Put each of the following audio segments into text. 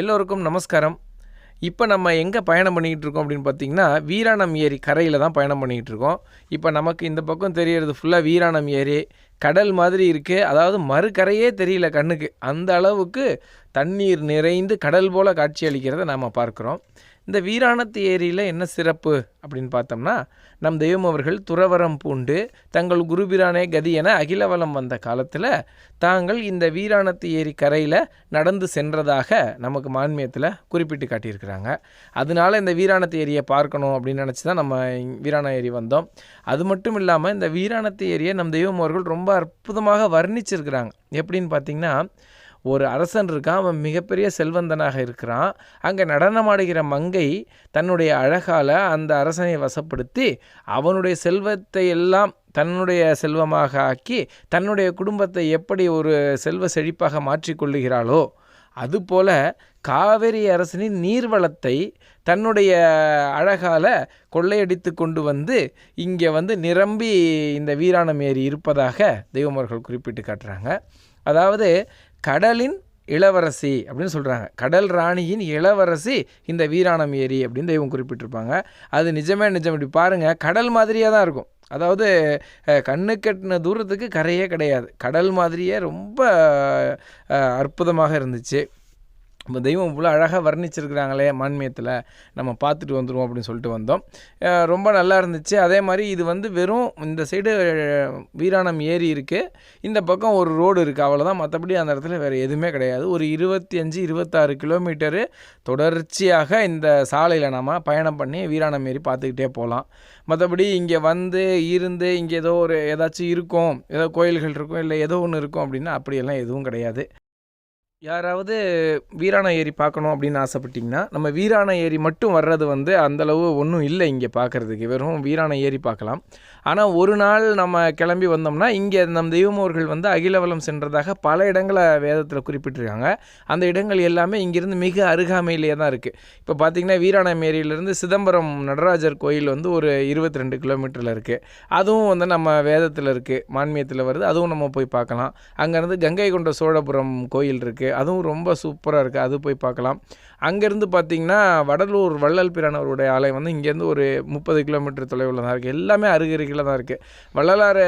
எல்லோருக்கும் நமஸ்காரம். இப்போ நம்ம எங்கே பயணம் பண்ணிக்கிட்டு இருக்கோம் அப்படின்னு பார்த்தீங்கன்னா வீராணம் ஏரி கரையில் தான் பயணம் பண்ணிக்கிட்டு இருக்கோம். இப்போ நமக்கு இந்த பக்கம் தெரியறது ஃபுல்லாக வீராணம் ஏரி கடல் மாதிரி இருக்குது அதாவது மறுக்கரையே தெரியல கண்ணுக்கு. அந்த அளவுக்கு தண்ணீர் நிறைந்து கடல் போல் காட்சி அளிக்கிறத நாம் பார்க்குறோம். இந்த வீராணத்து ஏரியில் என்ன சிறப்பு அப்படின்னு பார்த்தோம்னா நம் தெய்வம் அவர்கள் துறவரம் பூண்டு தங்கள் குருபிரானே கதி என அகிலவலம் வந்த காலத்தில் தாங்கள் இந்த வீராணத்து ஏரி கரையில் நடந்து சென்றதாக நமக்கு மான்மியத்தில் குறிப்பிட்டு காட்டியிருக்கிறாங்க. அதனால இந்த வீராணத்து ஏரியை பார்க்கணும் அப்படின்னு நினச்சி தான் நம்ம வீராண ஏரி வந்தோம். அது மட்டும் இல்லாமல் இந்த வீராணத்து ஏரியை நம் தெய்வம் அவர்கள் ரொம்ப அற்புதமாக வர்ணிச்சிருக்கிறாங்க. எப்படின்னு பார்த்தீங்கன்னா ஒரு அரசன் இருக்கான் அவன் மிகப்பெரிய செல்வந்தனாக இருக்கிறான். அங்கே நடனமாடுகிற மங்கை தன்னுடைய அழகால் அந்த அரசனை வசப்படுத்தி அவனுடைய செல்வத்தை எல்லாம் தன்னுடைய செல்வமாக ஆக்கி தன்னுடைய குடும்பத்தை எப்படி ஒரு செல்வ செழிப்பாக மாற்றிக்கொள்ளுகிறாளோ அதுபோல காவேரி அரசனின் நீர்வளத்தை தன்னுடைய அழகால் கொள்ளையடித்து கொண்டு வந்து இங்கே வந்து நிரம்பி இந்த வீராணம் ஏரி இருப்பதாக தெய்வமர்கள் குறிப்பிட்டு காட்டுறாங்க. அதாவது கடலின் இளவரசி அப்படின்னு சொல்கிறாங்க கடல் ராணியின் இளவரசி இந்த வீராணம் ஏரி அப்படின்னு தெய்வம் குறிப்பிட்டிருப்பாங்க. அது நிஜமே நிஜம். இப்படி பாருங்கள் கடல் மாதிரியாக தான் இருக்கும். அதாவது கண்ணு கட்டின தூரத்துக்கு கரையே கிடையாது. கடல் மாதிரியே ரொம்ப அற்புதமாக இருந்துச்சு. நம்ம தெய்வம் இவ்வளோ அழகாக வர்ணிச்சிருக்கிறாங்களே மான்மியத்தில் நம்ம பார்த்துட்டு வந்துடுவோம் அப்படின்னு சொல்லிட்டு வந்தோம். ரொம்ப நல்லா இருந்துச்சு. அதே மாதிரி இது வந்து வெறும் இந்த சைடு வீராணம் ஏரி இருக்குது இந்த பக்கம் ஒரு ரோடு இருக்குது அவ்வளோதான் மற்றபடி அந்த இடத்துல வேறு எதுவுமே கிடையாது. ஒரு இருபத்தி அஞ்சு இருபத்தாறு கிலோமீட்டரு தொடர்ச்சியாக இந்த சாலையில் நாம் பயணம் பண்ணி வீராணம் ஏரி பார்த்துக்கிட்டே போகலாம். மற்றபடி இங்கே வந்து இருந்து இங்கே ஏதோ ஒரு ஏதாச்சும் இருக்கும். ஏதோ கோயில்கள் இருக்கும் இல்லை ஏதோ ஒன்று இருக்கும் அப்படின்னா அப்படியெல்லாம் எதுவும் கிடையாது. யாராவது வீராண ஏரி பார்க்கணும் அப்படின்னு ஆசைப்பட்டிங்கன்னா நம்ம வீராண ஏரி மட்டும் வர்றது வந்து அந்தளவு ஒன்றும் இல்லை இங்கே பார்க்குறதுக்கு. வெறும் வீராண ஏரி பார்க்கலாம். ஆனால் ஒரு நாள் நம்ம கிளம்பி வந்தோம்னா இங்கே நம் தெய்வமோர்கள் வந்து அகிலவலம் சென்றதாக பல இடங்களை வேதத்தில் குறிப்பிட்டிருக்காங்க. அந்த இடங்கள் எல்லாமே இங்கேருந்து மிக அருகாமையிலேயே தான் இருக்குது இப்போ பார்த்திங்கன்னா வீராணம் ஏரியிலேருந்து சிதம்பரம் நடராஜர் கோயில் வந்து ஒரு இருபத்தி ரெண்டு கிலோமீட்டரில் இருக்குது அதுவும் வந்து நம்ம வேதத்தில் இருக்குது மான்மியத்தில் வருது. அதுவும் நம்ம போய் பார்க்கலாம். அங்கேருந்து கங்கை கொண்ட சோழபுரம் கோயில் இருக்குது அதுவும் ரொம்ப சூப்பராக இருக்குது அது போய் பார்க்கலாம். அங்கேருந்து பார்த்திங்கன்னா வடலூர் வள்ளல் பிரானவருடைய ஆலயம் வந்து இங்கேருந்து ஒரு முப்பது கிலோமீட்டர் தொலைவில் தான் இருக்குது எல்லாமே அருகருகில் தான் இருக்குது வள்ளலார்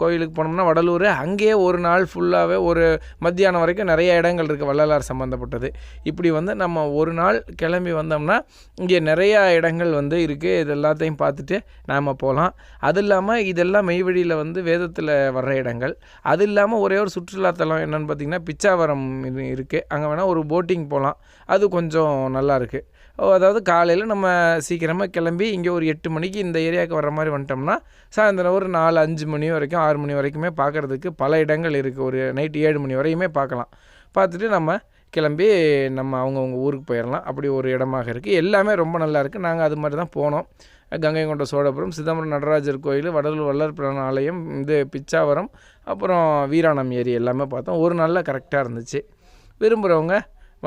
கோயிலுக்கு போனோம்னா வடலூர் அங்கேயே ஒரு நாள் ஃபுல்லாகவே ஒரு மத்தியானம் வரைக்கும் நிறைய இடங்கள் இருக்குது வள்ளலார் சம்மந்தப்பட்டது இப்படி வந்து நம்ம ஒரு நாள் கிளம்பி வந்தோம்னா இங்கே நிறையா இடங்கள் வந்து இருக்குது இது எல்லாத்தையும் பார்த்துட்டு நாம் போகலாம். அது இல்லாமல் இதெல்லாம் மெய்வழியில் வந்து வேதத்தில் வர்ற இடங்கள். அது இல்லாமல் ஒரே ஒரு சுற்றுலாத்தலம் என்னென்னு பார்த்திங்கன்னா பிச்சாவரம் இது இருக்குது அங்கே வேணால் ஒரு போட்டிங் போகலாம் அது கொஞ்சம் நல்லா இருக்குது ஓ, அதாவது காலையில் நம்ம சீக்கிரமாக கிளம்பி இங்கே ஒரு எட்டு மணிக்கு இந்த ஏரியாவுக்கு வர மாதிரி வந்துட்டோம்னா சாயந்தரம் ஒரு நாலு அஞ்சு மணி வரைக்கும் ஆறு மணி வரைக்குமே பார்க்குறதுக்கு பல இடங்கள் இருக்குது ஒரு நைட்டு ஏழு மணி வரையுமே பார்க்கலாம் பார்த்துட்டு நம்ம கிளம்பி நம்ம அவங்கவுங்க ஊருக்கு போயிடலாம் அப்படி ஒரு இடமாக இருக்குது எல்லாமே ரொம்ப நல்லா இருக்குது நாங்கள் அது மாதிரி தான் போனோம். கங்கை கொண்ட சோழபுரம் சிதம்பரம் நடராஜர் கோயில் வடலூர் வள்ளல் பிரான ஆலயம் இது பிச்சாவரம் அப்புறம் வீராணம் ஏரி எல்லாமே பார்த்தோம். ஒரு நாளில் கரெக்டாக இருந்துச்சு. விரும்புகிறவங்க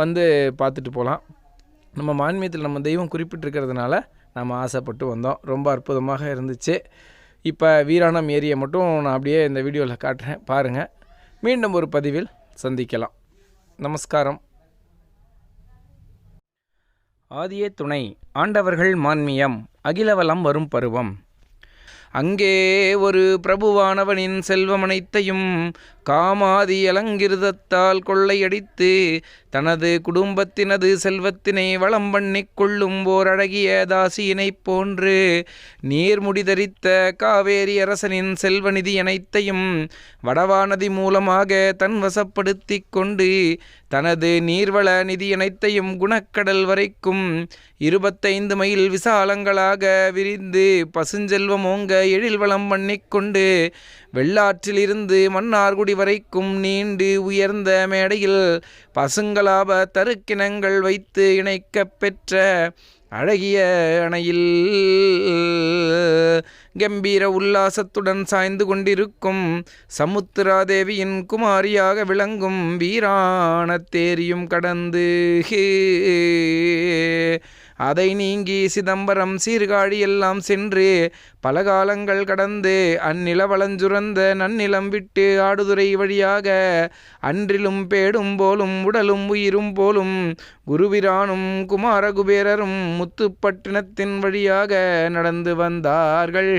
வந்து பார்த்துட்டு போகலாம். நம்ம மான்மியத்தில் நம்ம தெய்வம் குறிப்பிட்டிருக்கிறதுனால நம்ம ஆசைப்பட்டு வந்தோம். ரொம்ப அற்புதமாக இருந்துச்சு. இப்போ வீராணம் ஏரியை மட்டும் நான் அப்படியே இந்த வீடியோவில் காட்டுறேன். பாருங்கள் மீண்டும் ஒரு பதிவில் சந்திக்கலாம். நமஸ்காரம். ஆதியே துணை ஆண்டவர்கள் மான்மியம் அகிலவலம் வரும் பருவம். அங்கே ஒரு பிரபுவானவனின் செல்வமனைத்தையும் காமாதி அலங்கிருதத்தால் கொள்ளையடித்து தனது குடும்பத்தினது செல்வத்தினை வளம் பண்ணிக் கொள்ளும் ஓர் அழகிய தாசியினைப் போன்று நீர்முடிதரித்த காவேரி அரசனின் செல்வநிதி அனைத்தையும் வடவாநதி மூலமாக தன் வசப்படுத்தி கொண்டு தனது நீர்வள நிதி அனைத்தையும் குணக்கடல் வரைக்கும் இருபத்தைந்து மைல் விசாலங்களாக விரிந்து பசுஞ்செல்வம் ஓங்க எழில் வளம் பண்ணிக்கொண்டு வெள்ளாற்றிலிருந்து மன்னார்குடி வரைக்கும் நீண்டு உயர்ந்த மேடையில் பசுங்களாப தருக்கிணங்கள் வைத்து இணைக்கப் பெற்ற அழகிய அணையில் கம்பீர உல்லாசத்துடன் சாய்ந்து கொண்டிருக்கும் சமுத்திராதேவியின் குமாரியாக விளங்கும் வீரான தேரியும் கடந்து அதை நீங்கி சிதம்பரம் சீர்காழி எல்லாம் சென்று பல காலங்கள் கடந்து அந்நில வளஞ்சுரந்த நன்னிலம் விட்டு ஆடுதுறை வழியாக அன்றிலும் பேடும் போலும் உடலும் உயிரும் போலும் குருவிரானும் குமாரகுபேரரும் முத்துப்பட்டினத்தின் வழியாக நடந்து வந்தார்கள்.